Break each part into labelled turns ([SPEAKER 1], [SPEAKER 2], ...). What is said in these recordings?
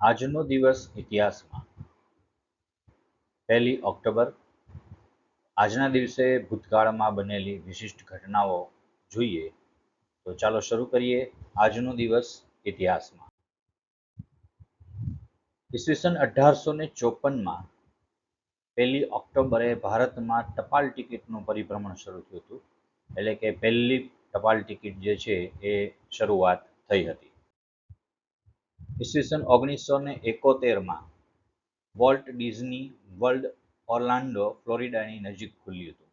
[SPEAKER 1] આજનો દિવસ ઇતિહાસમાં. પહેલી ઓક્ટોબર, આજના દિવસે ભૂતકાળમાં બનેલી વિશિષ્ટ ઘટનાઓ જોઈએ તો ચાલો શરૂ કરીએ આજનો દિવસ ઇતિહાસમાં. ઈસવીસન અઢારસો ને ચોપનમાં પહેલી ઓક્ટોબરે ભારતમાં ટપાલ ટિકિટનું પરિભ્રમણ શરૂ થયું હતું. એટલે કે પહેલી ટપાલ ટિકિટ જે છે એ શરૂઆત થઈ હતી. ઈસવીસન ઓગણીસો ને એકોતેરમાં વોલ્ટ ડિઝની વર્લ્ડ ઓર્લાન્ડો, ફ્લોરિડાની નજીક ખુલ્યું હતું.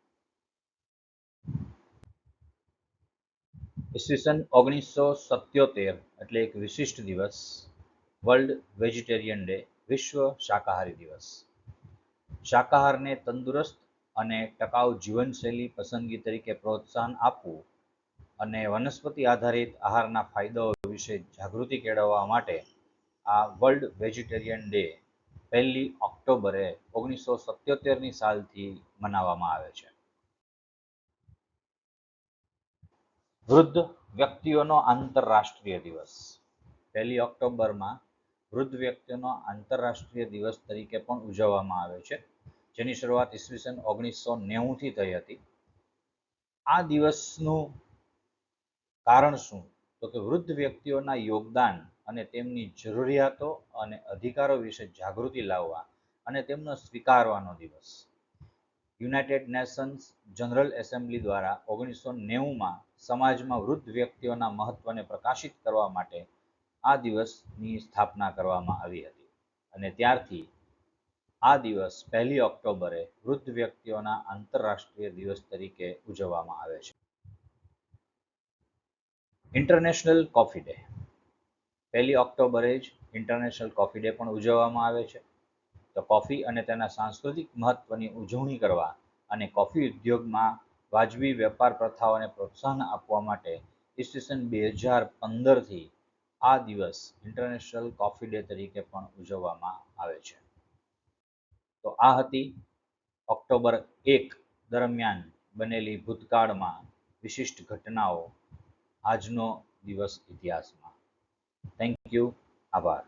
[SPEAKER 1] ઈસવીસન ઓગણીસો સત્યોતેર, એટલે એક વિશિષ્ટ દિવસ, વર્લ્ડ વેજીટેરિયન ડે, વિશ્વ શાકાહારી દિવસ. શાકાહારને તંદુરસ્ત અને ટકાઉ જીવનશૈલી પસંદગી તરીકે પ્રોત્સાહન આપવું અને વનસ્પતિ આધારિત આહારના ફાયદાઓ વિશે જાગૃતિ કેળવવા માટે આ વર્લ્ડ વેજીટેરિયન ડે પહેલી ઓક્ટોબરે ઓગણીસો સત્યોતેરની સાલથી મનાવવામાં આવે છે. વૃદ્ધ વ્યક્તિઓનો આંતરરાષ્ટ્રીય દિવસ. પહેલી ઓક્ટોબરમાં વૃદ્ધ વ્યક્તિઓનો આંતરરાષ્ટ્રીય દિવસ તરીકે પણ ઉજવવામાં આવે છે. જેની શરૂઆત ઈસવીસન ઓગણીસો નેવુંથી થઈ હતી. આ દિવસનું કારણ શું? તો કે વૃદ્ધ વ્યક્તિઓના યોગદાન અને તેમની જરૂરિયાતો અને અધિકારો વિશે જાગૃતિ લાવવા અને તેમનો સ્વીકારવાનો દિવસ. યુનાઇટેડ નેશન્સ જનરલ એસેમ્બલી દ્વારા ઓગણીસો નેવુંમાં સમાજમાં વૃદ્ધ વ્યક્તિઓના મહત્વને પ્રકાશિત કરવા માટે આ દિવસની સ્થાપના કરવામાં આવી હતી. અને ત્યારથી આ દિવસ પહેલી ઓક્ટોબરે વૃદ્ધ વ્યક્તિઓના આંતરરાષ્ટ્રીય દિવસ તરીકે ઉજવવામાં આવે છે. International Coffee Day. પહેલી ઓક્ટોબરે જ ઇન્ટરનેશનલ કોફી ડે પણ ઉજવવામાં આવે છે. તો કોફી અને તેના સાંસ્કૃતિક મહત્ત્વની ઉજવણી કરવા અને કોફી ઉદ્યોગમાં વાજબી વેપાર પ્રથાઓને પ્રોત્સાહન આપવા માટે ઈસવીસન બે હજાર પંદરથી આ દિવસ ઇન્ટરનેશનલ કોફી ડે તરીકે પણ ઉજવવામાં આવે છે. તો આ હતી ઓક્ટોબર એક દરમિયાન બનેલી ભૂતકાળમાં વિશિષ્ટ ઘટનાઓ આજનો દિવસ ઇતિહાસમાં. Thank you. Abar.